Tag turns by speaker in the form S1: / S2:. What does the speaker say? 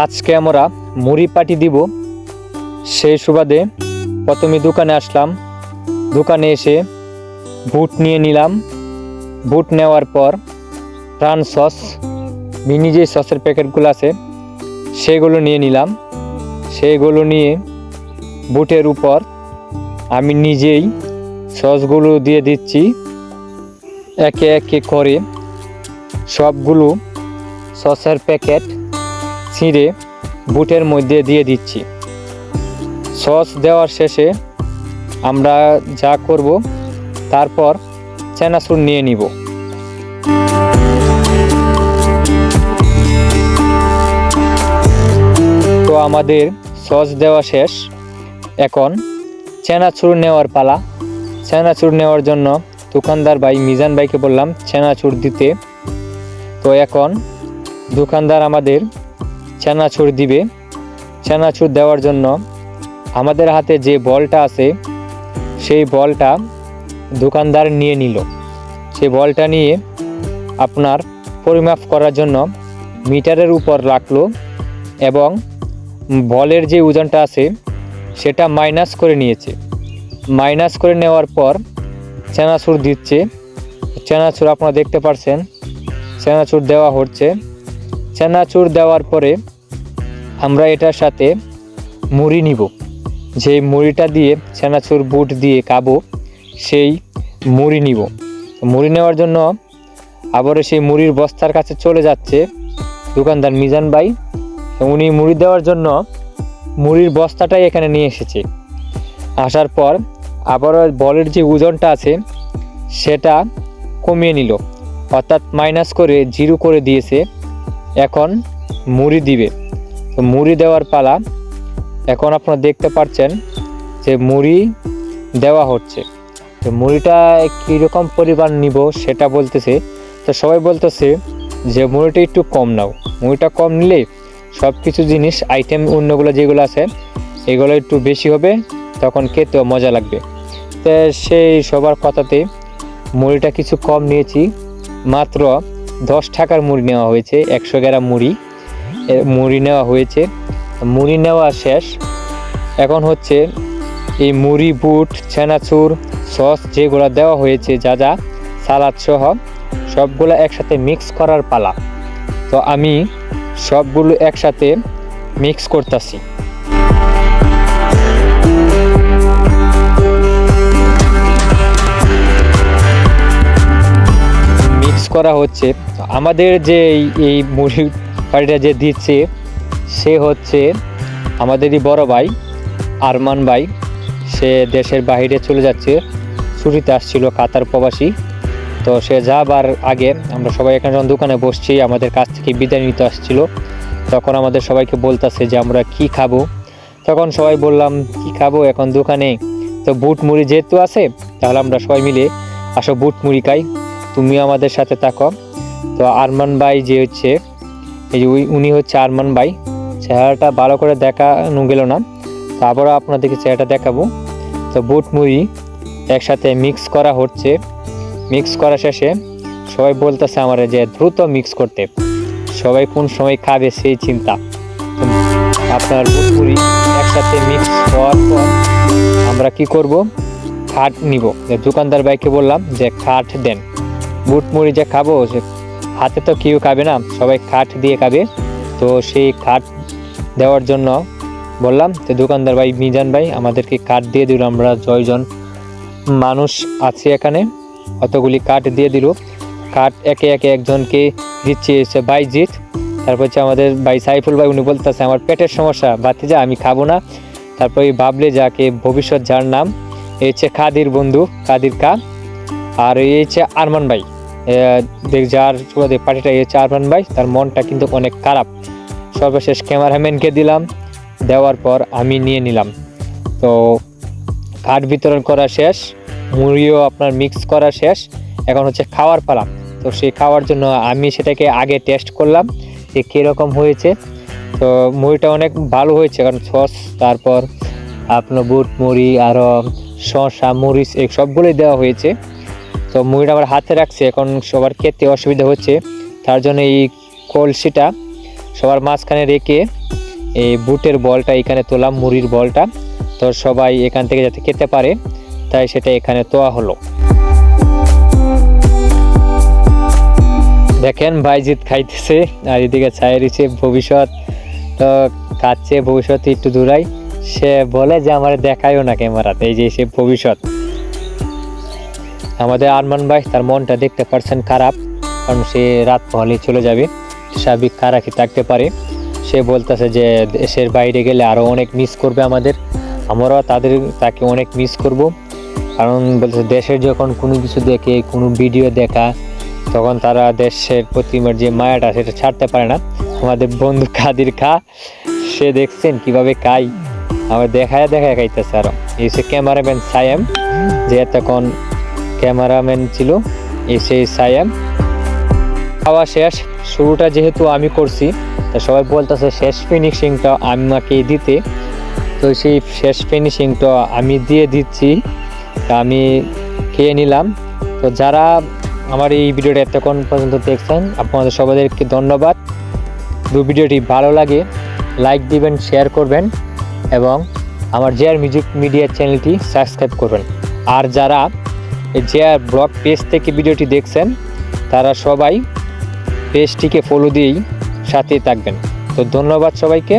S1: আজকে আমরা মুড়ি পাটি দিব। সেই সুবাদে প্রথমে দোকানে আসলাম। দোকানে এসে বুট নিয়ে নিলাম। বুট নেওয়ার পর প্রাণ সস, মিনি যে সসের প্যাকেটগুলো আছে, সেগুলো নিয়ে নিলাম। সেগুলো নিয়ে বুটের উপর আমি নিজেই সসগুলো দিয়ে দিচ্ছি। একে একে করে সবগুলো সসের প্যাকেট ছিঁড়ে বুটের মধ্যে দিয়ে দিচ্ছি। সস দেওয়ার শেষে আমরা যা করব, তারপর চেনাচুর নিয়ে নিব। তো আমাদের সস দেওয়া শেষ। এখন চেনাচুর নেওয়ার পালা। চেনাচুর নেওয়ার জন্য দোকানদার ভাই, মিজান ভাইকে বললাম, চেনাচুর দিতে। তো এখন দোকানদার আমাদের চানাচুর দিবে। চানাচুর দেওয়ার জন্য আমাদের হাতে যে বলটা আছে, সেই বলটা দোকানদার নিয়ে নিল। সেই বলটা নিয়ে আপনার পরিমাপ করার জন্য মিটারের উপর রাখল এবং বলের যে ওজনটা আছে, সেটা মাইনাস করে নিয়েছে। মাইনাস করে নেওয়ার পর চানাচুর দিচ্ছে। চানাচুর আপনারা দেখতে পারছেন, চানাচুর দেওয়া হচ্ছে। চানাচুর দেওয়ার পরে আমরা এটার সাথে মুড়ি নিব। যে মুড়িটা দিয়ে চানাচুর বুট দিয়ে কাবো, সেই মুড়ি নিব। মুড়ি নেওয়ার জন্য আবার সেই মুড়ির বস্তার কাছে চলে যাচ্ছে দোকানদার মিজান ভাই। উনি মুড়ি দেওয়ার জন্য মুড়ির বস্তাটাই এখানে নিয়ে এসেছে। আসার পর আবার বলের যে ওজনটা আছে, সেটা কমিয়ে নিল। অর্থাৎ মাইনাস করে জিরো করে দিয়েছে। এখন মুড়ি দিবে। তো মুড়ি দেওয়ার পালা। এখন আপনারা দেখতে পাচ্ছেন যে মুড়ি দেওয়া হচ্ছে। তো মুড়িটা কীরকম পরিমাণ নিব সেটা বলতেছে। তো সবাই বলতেছে যে মুড়িটা একটু কম নাও। মুড়িটা কম নিলে সব কিছু জিনিস আইটেম অন্যগুলো যেগুলো আছে, এগুলো একটু বেশি হবে, তখন খেতেও মজা লাগবে। তো সেই সবার কথাতে মুড়িটা কিছু কম নিয়েছি। মাত্র দশ টাকার মুড়ি নেওয়া হয়েছে, একশো গ্রাম মুড়ি। মুড়ি নেওয়া হয়েছে। মুড়ি নেওয়া শেষ। এখন হচ্ছে এই মুড়ি, বুট চেনাচুর সস যেগুলো দেওয়া হয়েছে, যা যা, সালাদ সহ, সবগুলো একসাথে মিক্স করার পালা। তো আমি সবগুলো একসাথে মিক্স করতেছি। মিক্স করা হচ্ছে। আমাদের যে এই মুড়ি বাড়িটা যে দিচ্ছে, সে হচ্ছে আমাদেরই বড় ভাই, আরমান ভাই। সে দেশের বাইরে চলে যাচ্ছে, ছুটিতে আসছিল কাতার প্রবাসী। তো সে যাবার আগে আমরা সবাই এখানে যখন দোকানে বসছি, আমাদের কাছ থেকে বিদায় নিতে আসছিল। তখন আমাদের সবাইকে বলতেছে যে, আমরা কি খাব? তখন সবাই বললাম, কি খাব? এখন দোকানে। তো বুট মুড়ি যেহেতু আছে, তাহলে আমরা সবাই মিলে আসো বুট মুড়ি খাই। তুমি আমাদের সাথে থাকো। তো আরমান ভাই যে হচ্ছে এই যে উই- উনি হচ্ছে আরমান ভাই। চেহারাটা ভালো করে দেখানো গেল না। তো আবারও আপনাদেরকে চেহারাটা দেখাবো। তো বুট মুড়ি একসাথে মিক্স করা হচ্ছে। মিক্স করা শেষে সবাই বলতেছে আমার যে দ্রুত মিক্স করতে। সবাই কোন সময় খাবে সেই চিন্তা। আপনার বুট মুড়ি একসাথে মিক্স হওয়ার পর আমরা কি করব? খাট নিব। দোকানদার ভাইকে বললাম যে খাট দেন। বুট মুড়ি যে খাব সে হাতে তো কেউ খাবে না, সবাই খাট দিয়ে খাবে। তো সেই খাট দেওয়ার জন্য বললাম তো দোকানদার ভাই, মিজান ভাই, আমাদেরকে কাঠ দিয়ে দিল। আমরা জয়জন মানুষ আছি এখানে। অতগুলি কাঠ দিয়ে দিল। কাঠ একে একে একজনকে দিচ্ছে হচ্ছে বাইজিৎ। তারপর হচ্ছে আমাদের ভাই সাইফুল ভাই, উনি বলতেছে, আমার পেটের সমস্যা, ভাতিজা, আমি খাব না। তারপর এই বাবলে যাকে ভবিষ্যৎ যার নাম এই হচ্ছে খাদির বন্ধু, কাদির কা। আর এই হচ্ছে আরমান ভাই। যার পার্টিটা হচ্ছে আরমান ভাই, তার মনটা কিন্তু অনেক খারাপ। সর্বশেষ ক্যামেরাম্যানকে দিলাম, দেওয়ার পর আমি নিয়ে নিলাম। তো, কাঠ বিতরণ করা শেষ, মুড়িও আপনার মিক্স করা শেষ, এখন হচ্ছে খাওয়ার পালা। তো সেই খাওয়ার জন্য আমি সেটাকে আগে টেস্ট করলাম, যে কীরকম হয়েছে। তো মুড়িটা অনেক ভালো হয়েছে, কারণ সস, তারপর আপনার বুট মুড়ি আরও শসা, মরিচ, এই সবগুলোই দেওয়া হয়েছে। তো মুড়িটা আমার হাতে রাখছে, এখন সবার খেতে অসুবিধা হচ্ছে। তার জন্য এই কলসিটা সবার মাঝখানে রেখে এই বুটের বলটা এখানে তোলাম, মুড়ির বলটা। তো সবাই এখান থেকে যাতে খেতে পারে, তাই সেটা এখানে তোয়া হলো। দেখেন ভাইজিৎ খাইতেছে, আর এদিকে ছায় রয়েছে ভবিষ্যৎ। তো খাচ্ছে ভবিষ্যৎ একটু দূরাই, সে বলে যে আমার দেখায়ও না ক্যামেরাতে, এই যে সে ভবিষ্যৎ। আমাদের আরমান ভাই, তার মনটা দেখতে পারছেন খারাপ, কারণ সে রাত পহলেই চলে যাবে। স্বাভাবিক খারাপই থাকতে পারে। সে বলতেছে যে দেশের বাইরে গেলে আরও অনেক মিস করবে আমাদের। আমরাও তাদের, তাকে অনেক মিস করব। কারণ বলতেছে দেশের যখন কোনো কিছু দেখে, কোনো ভিডিও দেখা, তখন তারা দেশের প্রতি যে মায়াটা, সেটা ছাড়তে পারে না। আমাদের বন্ধু কাদির খা, সে দেখছেন কীভাবে খাই আমার দেখায় দেখায় খাইতেছে আরও। এই সে ক্যামেরাম্যান সায়েম, যে এতক্ষণ ক্যামেরাম্যান ছিল এই সেই সায়েম। খাওয়া শেষ, শুরুটা যেহেতু আমি করছি, তা সবাই বলতেছে শেষ ফিনিশিংটা আমাকে দিতে। তো সেই শেষ ফিনিশিংটা আমি দিয়ে দিচ্ছি, তা আমি খেয়ে নিলাম। তো যারা আমার এই ভিডিওটা এতক্ষণ পর্যন্ত দেখছেন, আপনাদের সবাইকে ধন্যবাদ। দু ভিডিওটি ভালো লাগে, লাইক দিবেন, শেয়ার করবেন এবং আমার জেআর মিউজিক মিডিয়া চ্যানেলটি সাবস্ক্রাইব করবেন। আর যারা জেআর ব্লগ পেজ থেকে ভিডিওটি দেখছেন, তারা সবাই পেজটিকে ফলো দিয়েই সাথে থাকবেন। তো ধন্যবাদ সবাইকে।